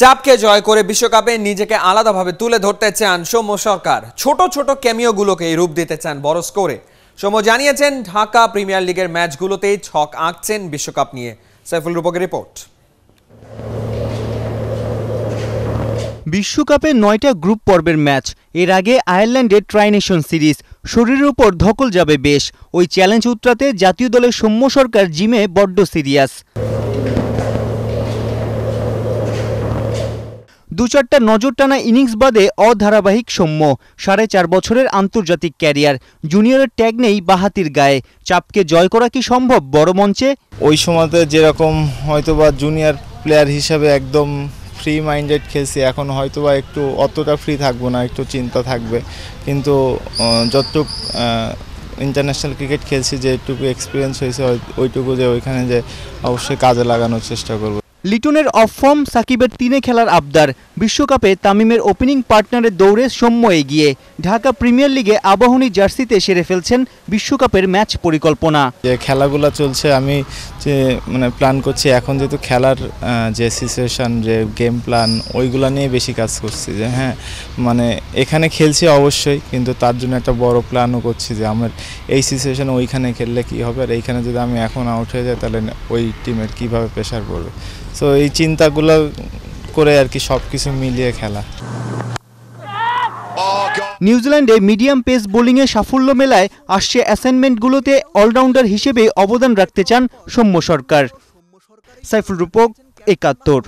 চাপকে জয় করে বিশ্বকাপে নিজেকে আলাদাভাবে তুলে ধরতে চান সৌম্য সরকার। ছোট ছোট ক্যামিওগুলোকে রূপ দিতে চান বড় স্কোরে। সৌম্য জানিয়েছেন, ঢাকা প্রিমিয়ার লিগের ম্যাচগুলোতেই ছক আঁকছেন বিশ্বকাপ নিয়ে। সাইফুল রূপকের রিপোর্ট। বিশ্বকাপে নয়টা গ্রুপ পর্বের ম্যাচ। এর আগে আয়ারল্যান্ডের ট্রাইনেশন সিরিজ শরীরের উপর ধকল যাবে বেশ। ওই চ্যালেঞ্জ উত্তরাতে জাতীয় দলের সৌম্য সরকার জিমে বড্ড সিরিয়াস দু চারটা নজর টানা ইনিংস বাদে অধারাবাহিক সৌম্য। সাড়ে চার বছরের আন্তর্জাতিক ক্যারিয়ার। জুনিয়রের ট্যাগ নেই বাহাতির গায়ে। চাপকে জয় করা কি সম্ভব বড় মঞ্চে? ওই সময়তে যেরকম হয়তোবা জুনিয়র প্লেয়ার হিসাবে একদম ফ্রি মাইন্ডেড খেলছি, এখন হয়তোবা একটু অতটা ফ্রি থাকব না, একটু চিন্তা থাকবে। কিন্তু যতটুক ইন্টারন্যাশনাল ক্রিকেট খেলছি, যেটুকু এক্সপিরিয়েন্স হয়েছে, ওই- ওইটুকু যে ওইখানে যে অবশ্যই কাজে লাগানোর চেষ্টা করব। লিটনের অফ ফর্ম সাকিবের তিনে খেলার আবদার। বিশ্বকাপে তামিমের ওপেনিং পার্টনারের দৌড়ে সৌম্য এগিয়ে ঢাকা প্রিমিয়ার লিগে আবাহনী জার্সিতে সেরে ফেলছেন বিশ্বকাপের ম্যাচ পরিকল্পনা। যে খেলাগুলো চলছে, আমি যে মানে প্ল্যান করছি, এখন যেহেতু খেলার যে সিচুয়েশন যে গেম প্ল্যান ওইগুলো নিয়ে বেশি কাজ করছি যে হ্যাঁ মানে এখানে খেলছি অবশ্যই, কিন্তু তার জন্য একটা বড় প্ল্যানও করছি যে, আমার এই সিচুয়েশনে ওইখানে খেললে কি হবে? আর এইখানে যদি আমি এখন আউট হয়ে যাই, তাহলে ওই টিমের কীভাবে প্রেশার পড়বে? সো এই চিন্তাগুলো করে আর কি সব কিছু মিলিয়ে খেলা। নিউজিল্যান্ডে মিডিয়াম পেস বোলিংয়ে সাফল্য মেলায় আসছে অ্যাসাইনমেন্টগুলোতে অলরাউন্ডার হিসেবে অবদান রাখতে চান সৌম্য সরকার। সাইফুল রূপক, একাত্তর।